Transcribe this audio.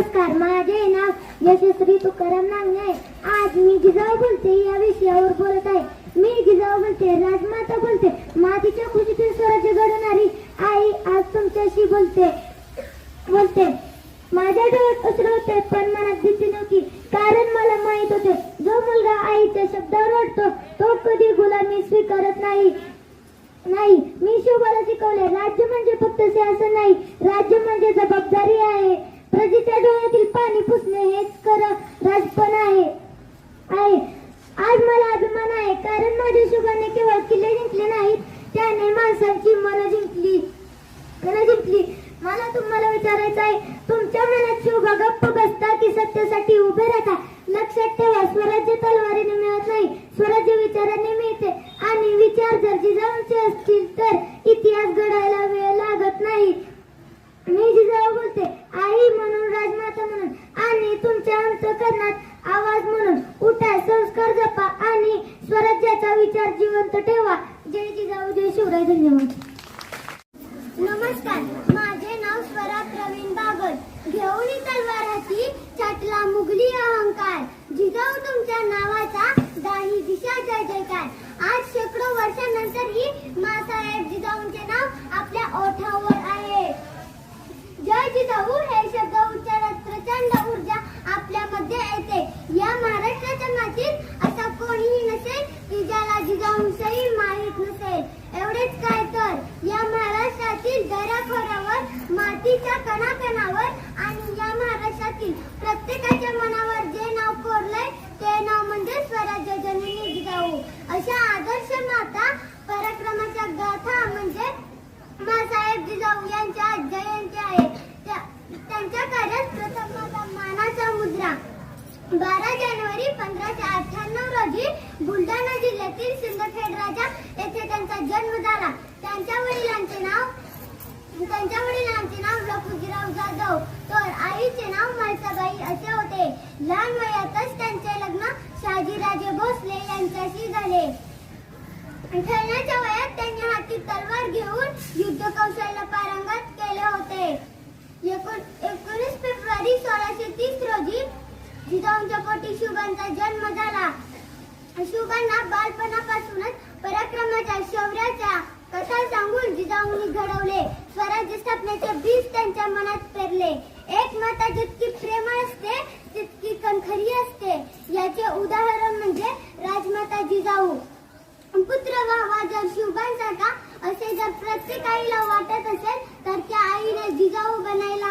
नमस्कार माझे नाव यशस्वी तुकाराम नांगणे आज मी जिजाऊ बोलते या विषयावर बोलत आहे. मी जिजाऊ बोलते राजमाता बोलते. मातीच्या खुशीतील स्वराज्य घडवणारी आई आज तुमच्याशी बोलते. बोलते. माझ्या डोळ्यात अश्रू होते पण मनात भीती नव्हती. कारण मला माहीत होते जो मुलगा आईच्या शब्दावर वाटतो तो कधी गुलामी स्वीकारत नाही. नाही मी शिवबाला शिकवले. राज्य म्हणजे फक्त शासन नाही. राज्य म्हणजे पाणी पुसणे हेच खरं राजपण आहे. आहे. आज मला अभिमान आहे कारण माझ्या शुभाने केवळ किल्ले जिंकले नाहीत त्याने माणसांची मन जिंकली. मन जिंकली. मला तुम्हाला विचारायचं आहे तुमच्या मनात शोभा गप्प बसता की सत्यासाठी उभे राहता? लक्षात ठेवा स्वराज्य तलवारीने मिळत नाही स्वराज्य विचाराने मिळते. आणि विचार जर जिजाऊंचे असतील तर इतिहास घडायला वेळ लागत नाही मी जिजाऊ बोलते आई म्हणून राजमाता म्हणून आणि तुमच्या आवाज म्हणून उठा संस्कार जपा आणि स्वराज्याचा विचार जिवंत ठेवा. जय जिजाऊ जय शिवराय धन्यवाद. नमस्कार माझे नाव स्वरा प्रवीण बागल घेऊन तलवाराची छाटला मुघली अहंकार. जिजाऊ तुमच्या नावाचा दाही दिशा जय जयकार. आज शेकडो वर्षानंतरही मासाहेब जिजाऊंचे नाव आपल्या ओठा धरतीच्या कणाकणावर आणि या महाराष्ट्रातील प्रत्येकाच्या मनावर जे नाव कोरलंय ते नाव म्हणजे स्वराज्य जननी जिजाऊ अशा आदर्श माता पराक्रमाच्या गाथा म्हणजे मासाहेब जिजाऊ यांच्या जयंती आहे. त्या- त्यांच्या कार्यात प्रथम माझा मानाचा मुद्रा. बारा जानेवारी पंधराशे अठ्ठ्याण्णव रोजी बुलढाणा जिल्ह्यातील सिंदखेड राजा येथे त्यांचा जन्म झाला त्यांच्या वडिलांचे नाव त्यांच्या वडिलांचे नाव लखुजीराव जाधव तर आईचे नाव मालसाबाई असे होते. लहान वयातच त्यांचे लग्न शहाजीराजे भोसले यांच्याशी झाले. खेळण्याच्या वयात त्यांनी हाती तलवार घेऊन युद्ध कौशल्य पारंगत केले होते. एकोणीस फेब्रुवारी सोळाशे तीस रोजी जिजाऊंच्या पोटी शुभांचा जन्म झाला. शुभांना बालपणापासूनच पराक्रमाच्या शौर्याच्या कथा सांगून जिजाऊंनी घडवले. स्वराज्य स्थापनेचे बीज त्यांच्या मनात पेरले. एक माता जितकी प्रेमळ असते तितकी कणखरी असते. याचे उदाहरण म्हणजे राजमाता जिजाऊ पुत्र व्हावा जर शुभांसारखा असे जर प्रत्येक आईला वाटत असेल तर त्या आईने जिजाऊ बनायला